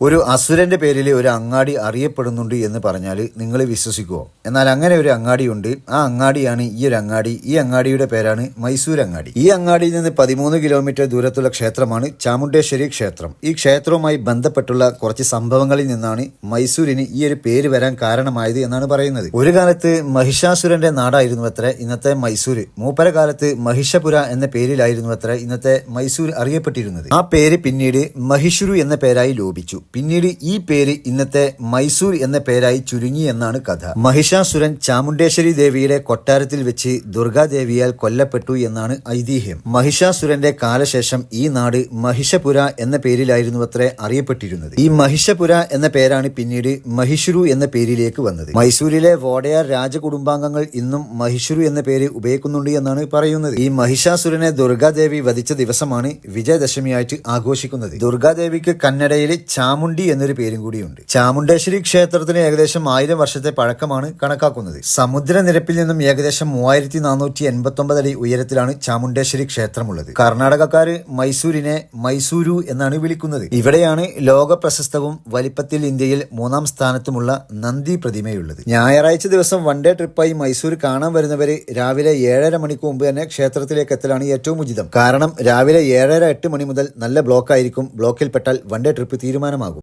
ഒരു അസുരന്റെ പേരിൽ ഒരു അങ്ങാടി അറിയപ്പെടുന്നുണ്ട് എന്ന് പറഞ്ഞാൽ നിങ്ങൾ വിശ്വസിക്കുമോ എന്നാൽ അങ്ങനെ ഒരു അങ്ങാടിയുണ്ട് ആ അങ്ങാടിയാണ് ഈ ഒരു അങ്ങാടി. ഈ അങ്ങാടിയുടെ പേരാണ് മൈസൂർ അങ്ങാടി. ഈ അങ്ങാടിയിൽ നിന്ന് പതിമൂന്ന് കിലോമീറ്റർ ദൂരത്തുള്ള ക്ഷേത്രമാണ് ചാമുണ്ടേശ്വരി ക്ഷേത്രം. ഈ ക്ഷേത്രവുമായി ബന്ധപ്പെട്ടുള്ള കുറച്ച് സംഭവങ്ങളിൽ നിന്നാണ് മൈസൂരിന് ഈ ഒരു പേര് വരാൻ കാരണമായത് എന്നാണ് പറയുന്നത്. ഒരു കാലത്ത് മഹിഷാസുരന്റെ നാടായിരുന്നു അത്ര ഇന്നത്തെ മൈസൂർ മൂപ്പര കാലത്ത് മഹിഷപുര എന്ന പേരിലായിരുന്നു അത്ര ഇന്നത്തെ മൈസൂർ അറിയപ്പെട്ടിരുന്നത്. ആ പേര് പിന്നീട് മഹിഷുരു എന്ന പേരായി ലോപിച്ചു. പിന്നീട് ഈ പേര് ഇന്നത്തെ മൈസൂർ എന്ന പേരായി ചുരുങ്ങി എന്നാണ് കഥ. മഹിഷാസുരൻ ചാമുണ്ടേശ്വരി ദേവിയുടെ കൊട്ടാരത്തിൽ വെച്ച് ദുർഗാദേവിയാൽ കൊല്ലപ്പെട്ടു എന്നാണ് ഐതിഹ്യം. മഹിഷാസുരന്റെ കാലശേഷം ഈ നാട് മഹിഷപുര എന്ന പേരിലായിരുന്നു അത്രേ അറിയപ്പെട്ടിരുന്നത്. ഈ മഹിഷപുര എന്ന പേരാണ് പിന്നീട് മഹിഷുരു എന്ന പേരിലേക്ക് വന്നത്. മൈസൂരിലെ വോഡയാർ രാജകുടുംബാംഗങ്ങൾ ഇന്നും മഹിഷുരു എന്ന പേര് ഉപയോഗിക്കുന്നുണ്ട് എന്നാണ് പറയുന്നത്. ഈ മഹിഷാസുരനെ ദുർഗാദേവി വധിച്ച ദിവസമാണ് വിജയദശമിയായിട്ട് ആഘോഷിക്കുന്നത്. ദുർഗാദേവിക്ക് കന്നഡയിൽ ചാമുണ്ടി എന്നൊരു പേരും കൂടിയുണ്ട്. ചാമുണ്ടേശ്വരി ക്ഷേത്രത്തിന് ഏകദേശം ആയിരം വർഷത്തെ പഴക്കമാണ് കണക്കാക്കുന്നത്. സമുദ്രനിരപ്പിൽ നിന്നും ഏകദേശം മൂവായിരത്തി നാനൂറ്റി എൺപത്തി അടി ഉയരത്തിലാണ് ചാമുണ്ടേശ്വരി ക്ഷേത്രമുള്ളത്. കർണാടകക്കാര് മൈസൂരിനെ മൈസൂരു എന്നാണ് വിളിക്കുന്നത്. ഇവിടെയാണ് ലോക പ്രശസ്തവും വലിപ്പത്തിൽ ഇന്ത്യയിൽ മൂന്നാം സ്ഥാനത്തുമുള്ള നന്ദി പ്രതിമയുള്ളത്. ഞായറാഴ്ച ദിവസം വൺ ഡേ ട്രിപ്പായി മൈസൂർ കാണാൻ വരുന്നവര് രാവിലെ ഏഴര മണിക്ക് മുമ്പ് തന്നെ ക്ഷേത്രത്തിലേക്ക് എത്തലാണ് ഏറ്റവും ഉചിതം. കാരണം രാവിലെ ഏഴര എട്ട് മണി മുതൽ നല്ല ബ്ലോക്കായിരിക്കും ബ്ലോക്കിൽപ്പെട്ടാൽ വൺ ഡേ ട്രിപ്പ് തീരുമാനമാകും.